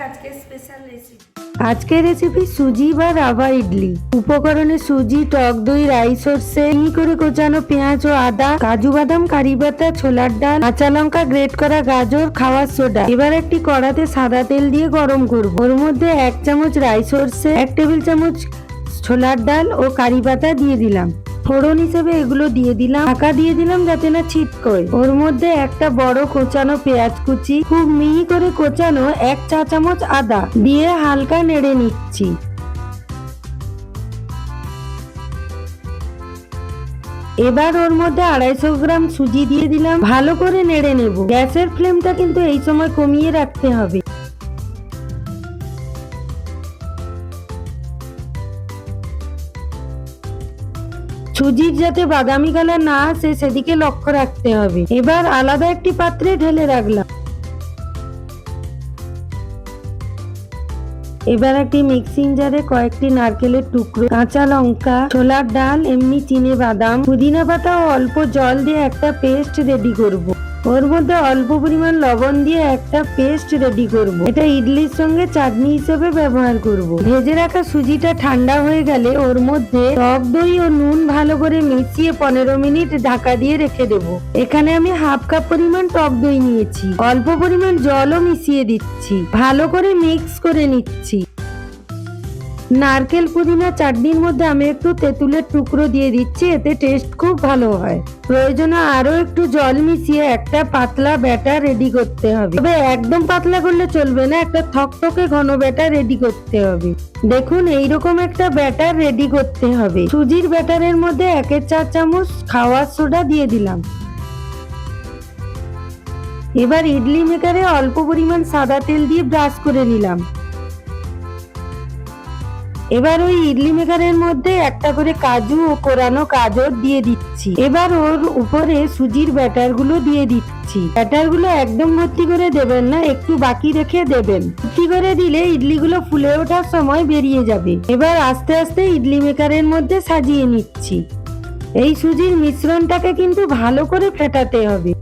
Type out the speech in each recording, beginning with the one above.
আজকে রেসিপি আজকের রেসিপি সুজি বা রাবা ইডলি। উপকরণে সুজি, টক দই রাই সর্ষে। মিহি করে কোচানো পেঁয়াজ ও আদা। কাজু বাদাম, কারি পাতা, ছোলার ডাল, কাঁচা লঙ্কা, গ্রেট করা গাজর খাওয়ার সোডা। এবার একটি কড়াতে সাদা তেল দিয়ে গরম করব। ওর মধ্যে এক চামচ রাই সর্ষে, এক টেবিল চামচ ছোলার ডাল ও কারি পাতা দিয়ে দিলাম। ফোড়ন হিসেবে এগুলো দিয়ে দিলাম, ঢাকা দিয়ে দিলাম যাতে না ছিটকয়। ওর মধ্যে একটা বড় কোচানো পেঁয়াজ কুচি, খুব মিহি করে কোচানো এক চা চামচ আদা দিয়ে হালকা নেড়ে নিচ্ছি। এবার ওর মধ্যে আড়াইশো গ্রাম সুজি দিয়ে দিলাম, ভালো করে নেড়ে নেব। গ্যাসের ফ্লেমটা কিন্তু এই সময় কমিয়ে রাখতে হবে। সুজির যাতে বাদামি কালার না আসে, সেদিকে লক্ষ্য রাখতে হবে এবার আলাদা একটি পাত্রে ঢেলে রাখলাম এবার একটি মিক্সিং জারে কয়েকটি নারকেলের টুকরো, কাঁচা লঙ্কা, ছোলার ডাল, এমনি চিনে বাদাম, পুদিনা পাতা ও অল্প জল দিয়ে একটা পেস্ট রেডি করব। ওর মধ্যে অল্প পরিমাণ লবণ দিয়ে একটা পেস্ট রেডি করব। এটা ইডলির সঙ্গে চাটনি হিসেবে ব্যবহার করব। ভেজে রাখা সুজিটা ঠান্ডা হয়ে গেলে ওর মধ্যে টক দই ও নুন ভালো করে মিশিয়ে পনেরো মিনিট ঢাকা দিয়ে রেখে দেব এখানে আমি হাফ কাপ পরিমাণ টক দই নিয়েছি অল্প পরিমাণ জলও মিশিয়ে দিচ্ছি ভালো করে মিক্স করে নিচ্ছি নারকেল পুদিনা চাটনির মধ্যে আমি একটু তেঁতুলের টুকরো দিয়ে দিচ্ছি, এতে টেস্ট খুব ভালো হয়। প্রয়োজনে আরও একটু জল মিশিয়ে একটা পাতলা ব্যাটার রেডি করতে হবে। তবে একদম পাতলা করলে চলবে না, একটা থকথকে ঘন ব্যাটার রেডি করতে হবে। দেখুন, এইরকম একটা ব্যাটার রেডি করতে হবে। সুজির ব্যাটারের মধ্যে একের চার চামচ খাওয়ার সোডা দিয়ে দিলাম। এবার ইডলি মেকারে অল্প পরিমাণ সাদা তেল দিয়ে ব্রাশ করে নিলাম। এবার ওই ইডলি মেকারের মধ্যে একটা করে কাজু ও কোরানো গাজর দিয়ে দিচ্ছি। এবার ওর উপরে সুজির ব্যাটারগুলো দিয়ে দিচ্ছি। ব্যাটারগুলো একদম ভর্তি করে দেবেন না, একটু বাকি রেখে দেবেন। ভর্তি করে দিলে ইডলি গুলো ফুলে ওঠার সময় বেরিয়ে যাবে। এবার আস্তে আস্তে ইডলি মেকারের মধ্যে সাজিয়ে নিচ্ছি। এই সুজির মিশ্রণটাকে কিন্তু ভালো করে ফেটাতে হবে।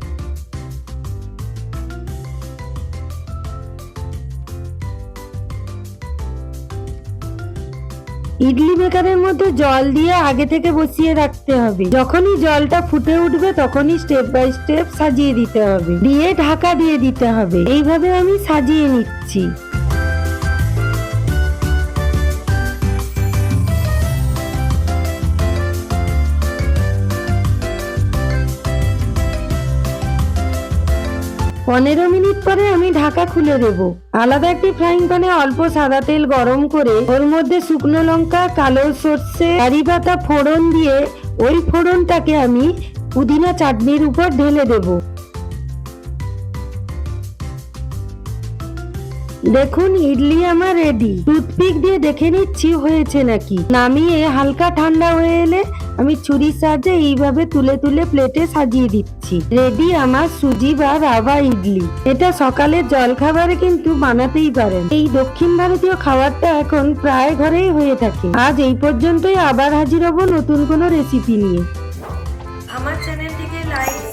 ইডলি মেকারের মধ্যে জল দিয়ে আগে থেকে বসিয়ে রাখতে হবে। যখনই জলটা ফুটে উঠবে, তখনই স্টেপ বাই স্টেপ সাজিয়ে দিতে হবে। দিয়ে ঢাকা দিয়ে দিতে হবে। এইভাবে আমি সাজিয়ে নিচ্ছি। পনেরো মিনিট পরে আমি ঢাকা খুলে দেব। আলাদা একটি ফ্রাইং প্যানে অল্প সাদা তেল গরম করে, ওর মধ্যে শুকনো লঙ্কা, কালো সর্ষে, কারি পাতা ফোড়ন দিয়ে ওই ফোড়নটাকে আমি পুদিনা চাটনির উপর ঢেলে দেব। দেখুন, ইডলি আমার রেডি টুথপিক দিয়ে দেখে নিচ্ছি হয়েছে নাকি। নামিয়ে হালকা ঠান্ডা হয়ে এলে আমি ছুরির সাহায্যে এইভাবে তুলে তুলে প্লেটে সাজিয়ে দিচ্ছি। রেডি আমার সুজি বা রাভা ইডলি। এটা সকালের জলখাবারে কিন্তু বানাতেই পারেন। এই দক্ষিণ ভারতীয় খাবারটা এখন প্রায় ঘরেই হয়ে থাকে। আজ এই পর্যন্তই আবার হাজির হব নতুন কোনো রেসিপি নিয়ে। আমার চ্যানেলটিকে লাইক